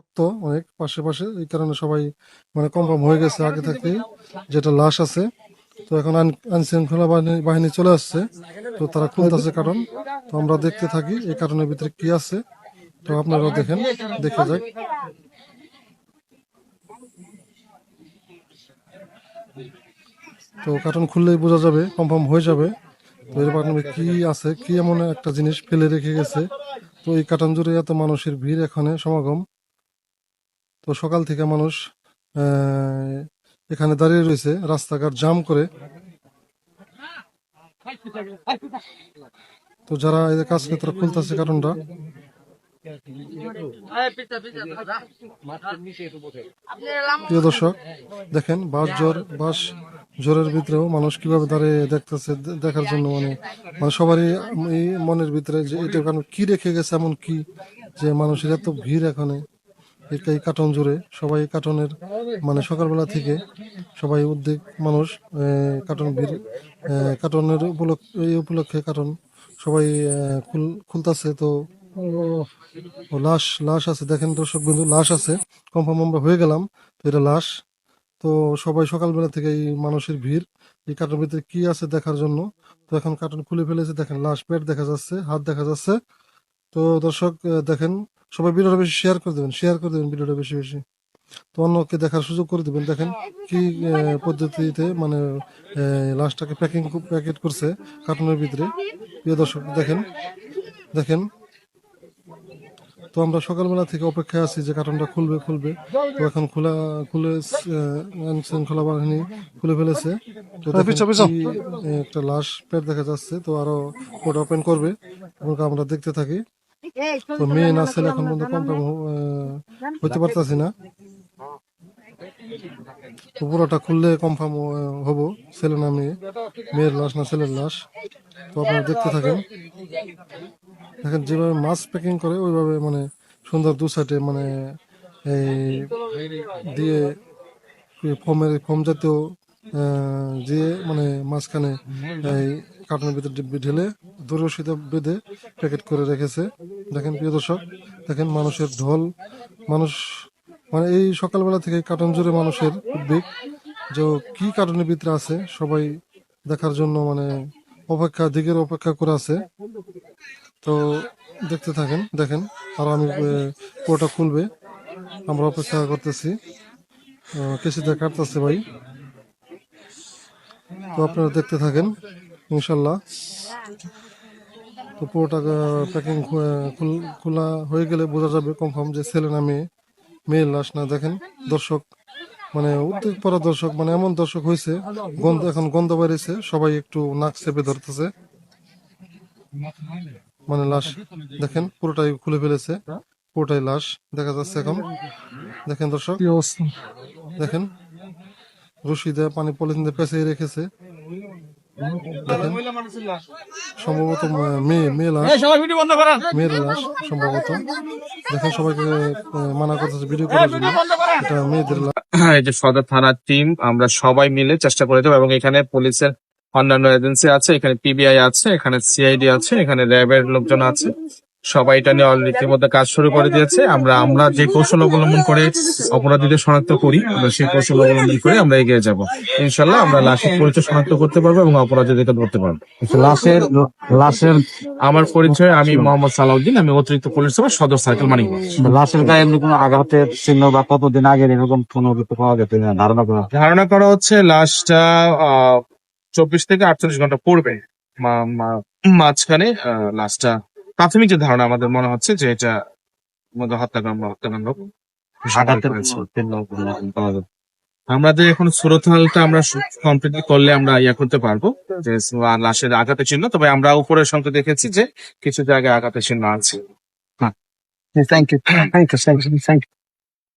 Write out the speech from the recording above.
রক্ত অনেক পাশে পাশে, এই কারণে সবাই মানে কনফার্ম হয়ে গেছে আগে থেকেই যেটা লাশ আছে। তো এখন আইন শৃঙ্খলা বাহিনী চলে আসছে। তো তারা খুলতেছে কারণ, তো আমরা দেখতে থাকি এই কারণের ভিতরে কি আছে। তো আপনারাও দেখেন, দেখে যাক। তো কার্টন খুললেই বোঝা যাবে, কনফার্ম হয়ে যাবে। তো এর কারণে কি আছে, কি এমন একটা জিনিস ফেলে রেখে গেছে। তো এই কার্টন জুড়ে এত মানুষের ভিড় এখানে, সমাগম। তো সকাল থেকে মানুষ এখানে দাঁড়িয়ে রয়েছে, রাস্তাঘাট জাম করে। তো যারা এই কাজ করে তারা খুলতেছে কার্টনটা প্রিয় দর্শক, দেখেন বাস জ্বর বাস জ্বরের ভিতরেও মানুষ কীভাবে দাঁড়িয়ে দেখতেছে দেখার জন্য মানে মানে সবারই মনের ভিতরে যে এটা কি রেখে গেছে, এমন কি যে মানুষের এত ভিড় এখানে। এই- কার্টন জুড়ে সবাই এই কার্টনের মানে সকালবেলা থেকে সবাই উদ্যোগ মানুষ কার্টন ভিড় আহ, কার্টনের উপলক্ষ এই উপলক্ষে কার্টন সবাই খুলতাছে। তো লাশ লাশ আছে। দেখেন দর্শক বিন্দু লাশ আছে। কনফার্ম আমরা হয়ে গেলাম। তো এটা লাশ। তো সবাই সকালবেলা থেকে এই মানুষের ভিড়। এই কার্টনের ভিতরে কি আছে দেখার জন্য? তো এখন কার্টন খুলে ফেলেছে। দেখেন লাশ পেট দেখা যাচ্ছে হাত দেখা যাচ্ছে। তো দর্শক দেখেন সবাই ভিডিওটা বেশি শেয়ার করে দেবেন শেয়ার করে দেবেন ভিডিওটা বেশি বেশি। তো অন্যকে দেখার সুযোগ করে দেবেন দেখেন কি পদ্ধতিতে মানে লাশটাকে প্যাকিং প্যাকেট করছে কার্টুনের ভিতরে। প্রিয় দর্শক দেখেন দেখেন। তো আমরা সকালবেলা থেকে অপেক্ষায় আছি যে কার্টনটা খুলবে খুলবে। তো এখন খোলা খুলে আইন শৃঙ্খলা বাহিনী খুলে ফেলেছে। তো আহ, একটা লাশ পেট দেখা যাচ্ছে। তো আরও ওটা ওপেন করবে এবং আমরা দেখতে থাকি। তো মেয়ে না ছেলে এখন পর্যন্ত কনফার্ম হইতে পারতাছি না। পুরোটা খুললে কনফার্ম হব ছেলে না মেয়ে। মেয়ের লাশ না ছেলের লাশ। তো আপনারা দেখতে থাকেন। দেখেন যেভাবে মাছ প্যাকিং করে ওইভাবে মানে সুন্দর দু সাইডে মানে এই দিয়ে ফোমের ফোম জাতীয় দিয়ে মানে মাঝখানে এই কার্টনের ভিতরে ঢেলে দূরশিতে বেঁধে প্যাকেট করে রেখেছে। দেখেন প্রিয় দর্শক, দেখেন মানুষের ঢল, মানুষ মানে এই সকালবেলা থেকে কার্টন জুড়ে মানুষের উদ্বেগ, যে কি কার্টনের ভিতরে আছে, সবাই দেখার জন্য মানে অপেক্ষা দিকের অপেক্ষা করে আছে। তো দেখতে থাকেন, দেখেন, আর আমি পুরোটা খুলবে। আমরা অপেক্ষা করতেছি। কেসিতে কাটতেছে ভাই। তো আপনারা দেখতে থাকেন, ইনশাল্লাহ। তো পুরোটা প্যাকিং খোলা হয়ে গেলে বোঝা যাবে কনফার্ম যে ছেলে না মেয়ে। মেয়ের লাশ না দেখেন দর্শক মানে উদ্যোগ পড়া দর্শক মানে এমন দর্শক হয়েছে গন্ধ এখন গন্ধ বেরিয়েছে সবাই একটু নাক চেপে ধরতেছে। মানে লাশ দেখেন পুরোটাই খুলে ফেলেছে পুরোটাই লাশ দেখা যাচ্ছে এখন। দেখেন দর্শক দেখেন রশি দিয়ে পানি পলিথিন দিয়ে পেঁচিয়ে রেখেছে। সম্ভবত মেয়ে মেয়ে লাশ। মেয়ের লাশ সম্ভবত। দেখেন সবাইকে মানা করতেছে ভিডিও করার জন্য এটা মেয়েদের লাশ। এই যে সদর থানার টিম আমরা সবাই মিলে চেষ্টা করে দেবো এবং এখানে পুলিশের অন্যান্য এজেন্সি আছে এখানে পিবিআই আছে এখানে সিআইডি আছে এখানে র্যাবের লোকজন আছে। সবাই এটা নিয়ে অলরেডি ইতিমধ্যে কাজ শুরু করে দিয়েছে। আমরা আমরা যে কৌশল অবলম্বন করে অপরাধীদের শনাক্ত করি আমরা সেই কৌশল অবলম্বন করে আমরা এগিয়ে যাব। ইনশাল্লাহ আমরা লাশের পরিচয় শনাক্ত করতে পারব এবং অপরাধীদেরকে ধরতে পারব। লাশের লাশের আমার পরিচয় আমি মোহাম্মদ সালাউদ্দিন আমি অতিরিক্ত পুলিশ সুপার সদর সার্কেল মানিক লাশের গায়ে এমনি কোনো আঘাতের চিহ্ন বা কতদিন আগে এরকম কোনো পাওয়া যেত না ধারণা করা ধারণা করা হচ্ছে লাশটা চব্বিশ থেকে আটচল্লিশ ঘণ্টা পড়বে মাঝখানে লাশটা প্রাথমিক যে ধারণা আমাদের মনে হচ্ছে যে এটা মধ্যে হত্যাকাণ্ড হত্যাকাণ্ড আমাদের এখন সুরতহালটা আমরা কমপ্লিটলি করলে আমরা ইয়া করতে পারব যে লাশের আঘাতের চিহ্ন তবে আমরা উপরের সঙ্গে দেখেছি যে কিছু জায়গায় আঘাতের চিহ্ন আছে। You thank you thank you thank you